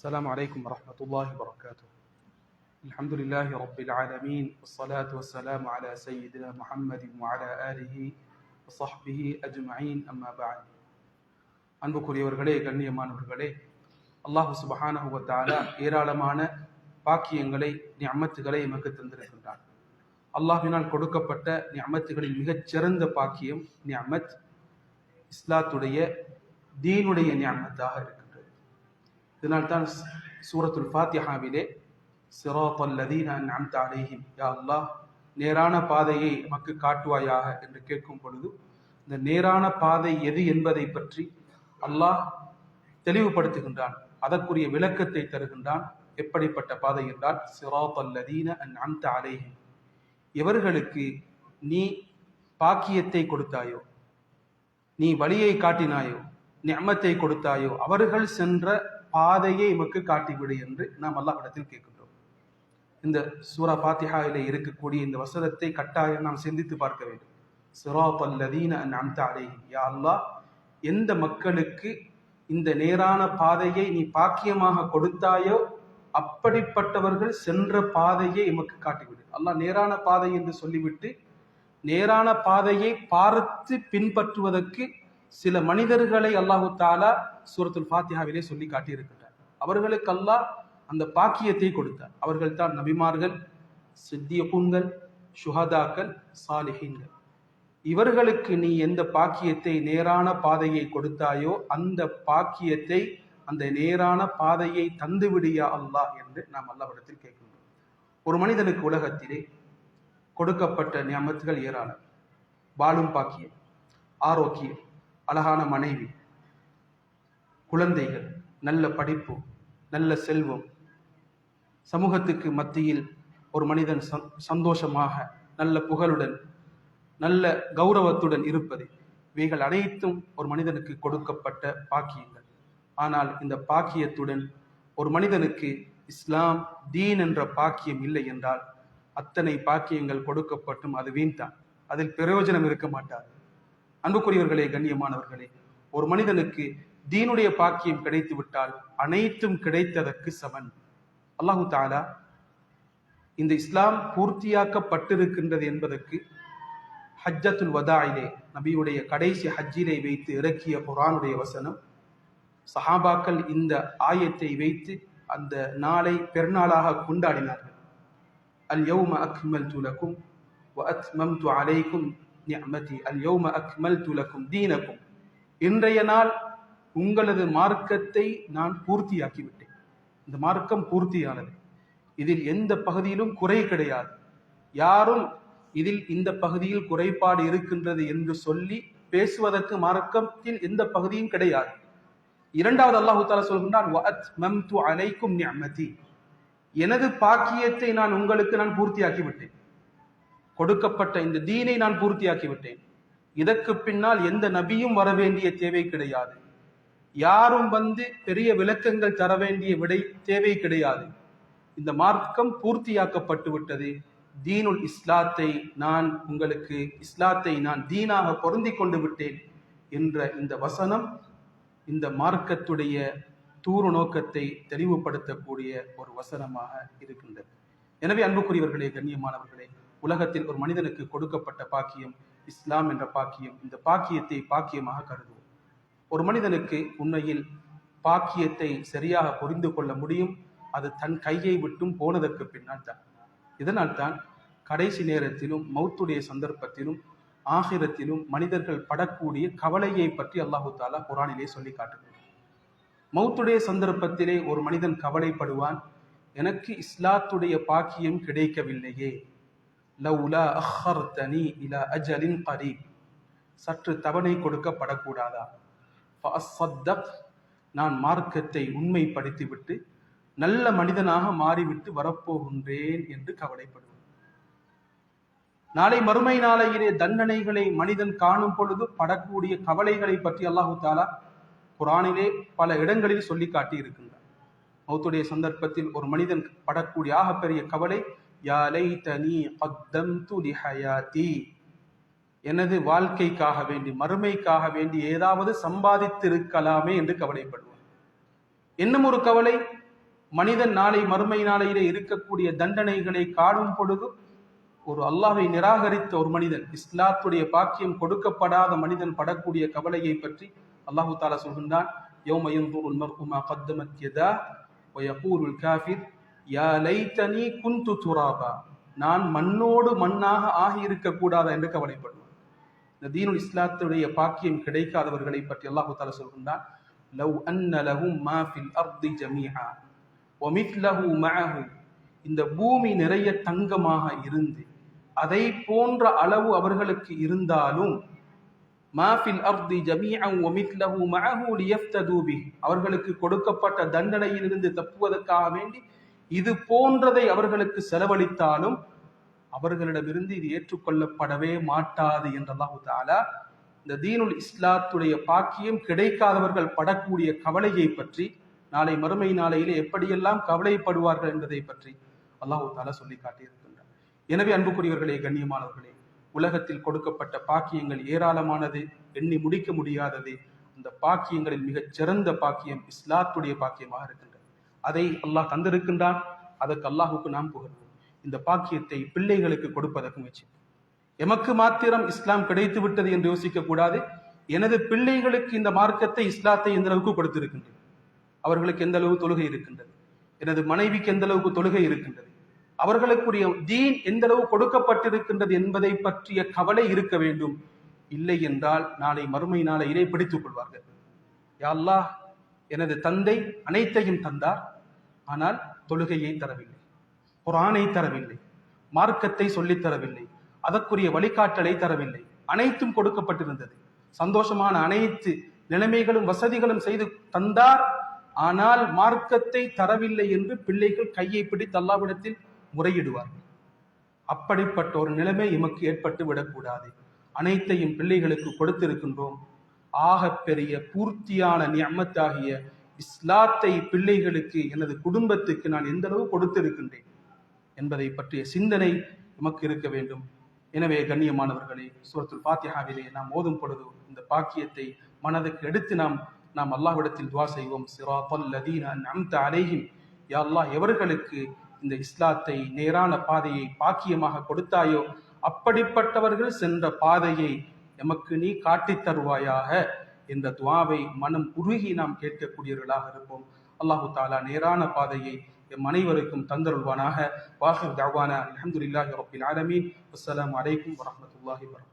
السلام عليكم ورحمة الله وبركاته الحمد لله رب العالمين والصلاة والسلام على سيدنا محمد وعلى آله وصحبه أجمعين أما بعد அன்புக்குரியவர்களே கண்ணியமானவர்களே அல்லாஹு சுபஹானஹு வ தஆலா ஏராளமான பாக்கியங்களை நிஅமத்துகளை எமக்கு தந்திருக்கின்றான் அல்லாஹ்வினால் கொடுக்கப்பட்ட நிஅமத்துகளில் மிகச் சிறந்த பாக்கியம் நிஅமத் இஸ்லாத்துடைய தீனுடைய நிஅமத்தாக இருக்கின்றது இதனால் தான் சூரத்துல் ஃபாத்திஹாவிலே சிராத்தல் லதீன அன்அம்த அலைஹிம் யா அல்லாஹ் நேரான பாதையை நமக்கு காட்டுவாயாக என்று கேட்கும் பொழுது இந்த நேரான பாதை எது என்பதை பற்றி அல்லாஹ் தெளிவுபடுத்துகின்றான். அதற்குரிய விளக்கத்தை தருகின்றான். எப்படிப்பட்ட பாதை என்றால் சிராத்தல் லதீன அன்அம்த அலேஹிம் எவர்களுக்கு நீ பாக்கியத்தை கொடுத்தாயோ நீ வழியை காட்டினாயோ நியமத்தை கொடுத்தாயோ அவர்கள் சென்ற பாதையை எமக்கு காட்டிவிடு என்று நாம் அல்லாஹ்விடத்தில் கேட்கின்றோம். இந்த சூரா பாத்திஹாவிலே இருக்கக்கூடிய இந்த வசனத்தை கட்டாயம் நாம் சிந்தித்து பார்க்க வேண்டும். சிராத் பல்லதீன அன்அம்த யா அல்லாஹ் எந்த மக்களுக்கு இந்த நேரான பாதையை நீ பாக்கியமாக கொடுத்தாயோ அப்படிப்பட்டவர்கள் சென்ற பாதையை எமக்கு காட்டிவிடு. அல்லாஹ் நேரான பாதை என்று சொல்லிவிட்டு நேரான பாதையை பார்த்து பின்பற்றுவதற்கு சில மனிதர்களை அல்லாஹு தாலா சூரத்துல் ஃபாத்தியாவிலே சொல்லி காட்டியிருக்கின்றார். அவர்களுக்கு அல்லாஹ் அந்த பாக்கியத்தை கொடுத்தார். அவர்கள் தான் நபிமார்கள் சித்தியகுங்கள் சுஹதாக்கள் சாலிஹீன்கள். இவர்களுக்கு நீ எந்த பாக்கியத்தை நேரான பாதையை கொடுத்தாயோ அந்த பாக்கியத்தை அந்த நேரான பாதையை தந்துவிடியா அல்லாஹ் என்று நாம் அல்லாவிடத்தில் கேட்கின்றோம். ஒரு மனிதனுக்கு உலகத்திலே கொடுக்கப்பட்ட நியமத்துகள் ஏராளம். வாழும் பாக்கியம் ஆரோக்கியம் அழகான மனைவி குழந்தைகள் நல்ல படிப்பு நல்ல செல்வம். சமூகத்துக்கு மத்தியில் ஒரு மனிதன் சந்தோஷமாக நல்ல புகழுடன் நல்ல கௌரவத்துடன் இருப்பது இவைகள் அனைத்தும் ஒரு மனிதனுக்கு கொடுக்கப்பட்ட பாக்கியங்கள். ஆனால் இந்த பாக்கியத்துடன் ஒரு மனிதனுக்கு இஸ்லாம் தீன் என்ற பாக்கியம் இல்லை என்றால் அத்தனை பாக்கியங்கள் கொடுக்கப்பட்டும் அது வீண்தான். அதில் பிரயோஜனம் இருக்க மாட்டார் அன்புக்குரியவர்களே கண்ணியமானவர்களே ஒரு மனிதனுக்கு தீனுடைய பாக்கியம் கிடைத்து விட்டால் அனைத்தும் கிடைத்ததற்கு சமன். அல்லாஹு தாலா இந்த இஸ்லாம் பூர்த்தியாக்கப்பட்டிருக்கின்றது என்பதற்கு ஹஜ்ஜத்துல் வதாயிலே நபியுடைய கடைசி ஹஜ்ஜிலை வைத்து இறக்கிய குரானுடைய வசனம் சஹாபாக்கள் இந்த ஆயத்தை வைத்து அந்த நாளை பெருநாளாக கொண்டாடினார்கள். அல் யௌம அக்மல் துலக்கும் வ அத்மம் து அலைக்கும் நியமதி. அல் யோம அக்மல் துலக்கும் தீனக்கும் இன்றைய நாள் உங்களது மார்க்கத்தை நான் பூர்த்தியாக்கிவிட்டேன். இந்த மார்க்கம் பூர்த்தியானது. இதில் எந்த பகுதியிலும் குறை கிடையாது. யாரும் இதில் இந்த பகுதியில் குறைபாடு இருக்கின்றது என்று சொல்லி பேசுவதற்கு மார்க்கத்தில் எந்த பகுதியும் கிடையாது. இரண்டாவது அல்லாஹு தாலா சொல்கின்றான் அலைக்கும் நிஅமதி எனது பாக்கியத்தை நான் உங்களுக்கு நான் பூர்த்தியாக்கி விட்டேன் கொடுக்கப்பட்ட இந்த தீனை நான் பூர்த்தியாக்கிவிட்டேன். இதற்கு பின்னால் எந்த நபியும் வர வேண்டிய தேவை கிடையாது. யாரும் வந்து பெரிய விளக்கங்கள் தர வேண்டிய விடை தேவை கிடையாது. இந்த மார்க்கம் பூர்த்தியாக்கப்பட்டு விட்டது தீனுல் இஸ்லாத்தை நான் உங்களுக்கு இஸ்லாத்தை நான் தீனாக பொருந்தி கொண்டு விட்டேன் என்ற இந்த வசனம் இந்த மார்க்கத்துடைய தூரு நோக்கத்தை தெளிவுபடுத்தக்கூடிய ஒரு வசனமாக இருக்கின்றது. எனவே அன்புக்குரியவர்களே கண்ணியமானவர்களே உலகத்தில் ஒரு மனிதனுக்கு கொடுக்கப்பட்ட பாக்கியம் இஸ்லாம் என்ற பாக்கியம். இந்த பாக்கியத்தை பாக்கியமாக கருதுவோம். ஒரு மனிதனுக்கு உண்மையில் பாக்கியத்தை சரியாக புரிந்து கொள்ள முடியும். அது தன் கையை விட்டும் போனதற்கு பின்னால் தான். இதனால் தான் கடைசி நேரத்திலும் மௌத்துடைய சந்தர்ப்பத்திலும் ஆகிரத்திலும் மனிதர்கள் படக்கூடிய கவலையை பற்றி அல்லாஹு தாலா குரானிலே சொல்லி காட்டுகிறார் மௌத்துடைய சந்தர்ப்பத்திலே ஒரு மனிதன் கவலைப்படுவான் எனக்கு இஸ்லாத்துடைய பாக்கியம் கிடைக்கவில்லையே லவ்லா அஹர்தனி இலா அஜலின் கரீப். சற்று தவணை கொடுக்கப்படக்கூடாதா? நான் மார்க்கத்தை உண்மைப்படுத்திவிட்டு நல்ல மனிதனாக மாறிவிட்டு வரப்போகின்றேன் என்று கவலைப்படுவேன். நாளை மறுமை நாளையிலே தண்டனைகளை மனிதன் காணும் பொழுது படக்கூடிய கவலைகளை பற்றி அல்லாஹு தாலா குரானிலே பல இடங்களில் சொல்லி காட்டி இருக்கின்றார் மௌத்துடைய சந்தர்ப்பத்தில் ஒரு மனிதன் படக்கூடிய ஆகப்பெரிய கவலை யா லைதனி கத்தம்து லிஹயாதி எனது வாழ்க்கைக்காக வேண்டி மறுமைக்காக வேண்டி ஏதாவது சம்பாதித்து இருக்கலாமே என்று கவலைப்படுவார். இன்னும் ஒரு கவலை மனிதன் நாளை மறுமை நாளையிலே இருக்கக்கூடிய தண்டனைகளை காடும் பொழுது ஒரு அல்லாவை நிராகரித்த ஒரு மனிதன் இஸ்லாத்துடைய பாக்கியம் கொடுக்கப்படாத மனிதன் படக்கூடிய கவலையை பற்றி அல்லாஹு தாலா சொல்கின்றான் யௌமயந்தூர் உல்மர் உமா கத்தமத் யதா ஒயகூருல் காஃபிர். யா லைத்தனி குந்து துராபா. நான் மண்ணோடு மண்ணாக ஆகியிருக்க கூடாதா என்று கவலைப்படுவான். இந்த தீனுல் இஸ்லாத்துடைய பாக்கியம் கிடைக்காதவர்களை பற்றி அல்லாஹு தாலா சொல்கின்றான் லவ் அன்ன லஹும் மா ஃபில் அர்தி ஜமீஹா. ஒமித்லஹு மஹு இந்த பூமி நிறைய தங்கமாக இருந்து அதை போன்ற அளவு அவர்களுக்கு இருந்தாலும் மாஃபில் அர்தி ஜமீஅன் ஒமித்லஹு மஹு லியஃப்ததூபி அவர்களுக்கு கொடுக்கப்பட்ட தண்டனையிலிருந்து தப்புவதற்காக வேண்டி இது போன்றதை அவர்களுக்கு செலவழித்தாலும் அவர்களிடமிருந்து இது ஏற்றுக்கொள்ளப்படவே மாட்டாது என்றல்லாஹு தாலா இந்த தீனுல் இஸ்லாத்துடைய பாக்கியம் கிடைக்காதவர்கள் படக்கூடிய கவலையை பற்றி நாளை மறுமை நாளையிலே எப்படியெல்லாம் கவலைப்படுவார்கள் என்பதை பற்றி அல்லாஹு தாலா சொல்லி காட்டியிருக்கின்றார். எனவே அன்புக்குரியவர்களே கண்ணியமானவர்களே உலகத்தில் கொடுக்கப்பட்ட பாக்கியங்கள் ஏராளமானது எண்ணி முடிக்க முடியாதது அந்த பாக்கியங்களில் மிகச் சிறந்த பாக்கியம் இஸ்லாத்துடைய பாக்கியமாக இருக்கின்றது. அதை அல்லாஹ் தந்திருக்கின்றான். அதற்கு அல்லாஹுக்கு நாம் புகழ்வோம் இந்த பாக்கியத்தை பிள்ளைகளுக்கு கொடுப்பதற்கு முயற்சி எமக்கு மாத்திரம் இஸ்லாம் கிடைத்து விட்டது என்று யோசிக்க கூடாது. எனது பிள்ளைகளுக்கு இந்த மார்க்கத்தை இஸ்லாத்தை எந்த அளவுக்கு கொடுத்திருக்கின்றது? அவர்களுக்கு எந்த அளவு தொழுகை இருக்கின்றது? எனது மனைவிக்கு எந்த அளவுக்கு தொழுகை இருக்கின்றது? அவர்களுக்குரிய தீன் எந்த அளவு கொடுக்கப்பட்டிருக்கின்றது என்பதை பற்றிய கவலை இருக்க வேண்டும். இல்லை என்றால் நாளை மறுமை நாளையிலே பிடித்துக் கொள்வார்கள். யா அல்லாஹ் எனது தந்தை அனைத்தையும் தந்தார். ஆனால் தொழுகையை தரவில்லை. குரானை தரவில்லை. மார்க்கத்தை சொல்லித் தரவில்லை. அதற்குரிய வழிகாட்டலை தரவில்லை. அனைத்தும் கொடுக்கப்பட்டிருந்தது. சந்தோஷமான அனைத்து நிலைமைகளும் வசதிகளும் செய்து தந்தார். ஆனால் மார்க்கத்தை தரவில்லை என்று பிள்ளைகள் கையை பிடித்து அல்லாவிடத்தில் முறையிடுவார்கள். அப்படிப்பட்ட ஒரு நிலைமை எமக்கு ஏற்பட்டு விடக்கூடாது. அனைத்தையும் பிள்ளைகளுக்கு கொடுத்திருக்கின்றோம். ஆகப் பெரிய பூர்த்தியான நியமத்தாகிய இஸ்லாத்தை பிள்ளைகளுக்கு எனது குடும்பத்துக்கு நான் எந்த அளவு கொடுத்திருக்கின்றேன் என்பதை பற்றிய சிந்தனை நமக்கு இருக்க வேண்டும். எனவே கண்ணியமானவர்களே சூரத்துல் பாத்தியாவிலே நாம் ஓதும் பொழுது இந்த பாக்கியத்தை மனதுக்கு எடுத்து நாம் நாம் அல்லாஹ்விடத்தில் துவா செய்வோம். சிராத்தல் லதீன நம்த அலைஹிம். யா அல்லாஹ் எவர்களுக்கு இந்த இஸ்லாத்தை நேரான பாதையை பாக்கியமாக கொடுத்தாயோ அப்படிப்பட்டவர்கள் சென்ற பாதையை எமக்கு நீ காட்டித் தருவாயாக. என்ற துவாவை மனம் உருகி நாம் கேட்கக்கூடியவர்களாக இருப்போம். அல்லாஹு தாலா நேரான பாதையை எம் அனைவருக்கும் தந்தருள்வானாக. வாஹர் தாவான அலமதுல்லாஹி ரபில் ஆலமீன். அஸ்லாம் அலைக்கும் வரமத்துல்லாஹி வரகாத்துஹு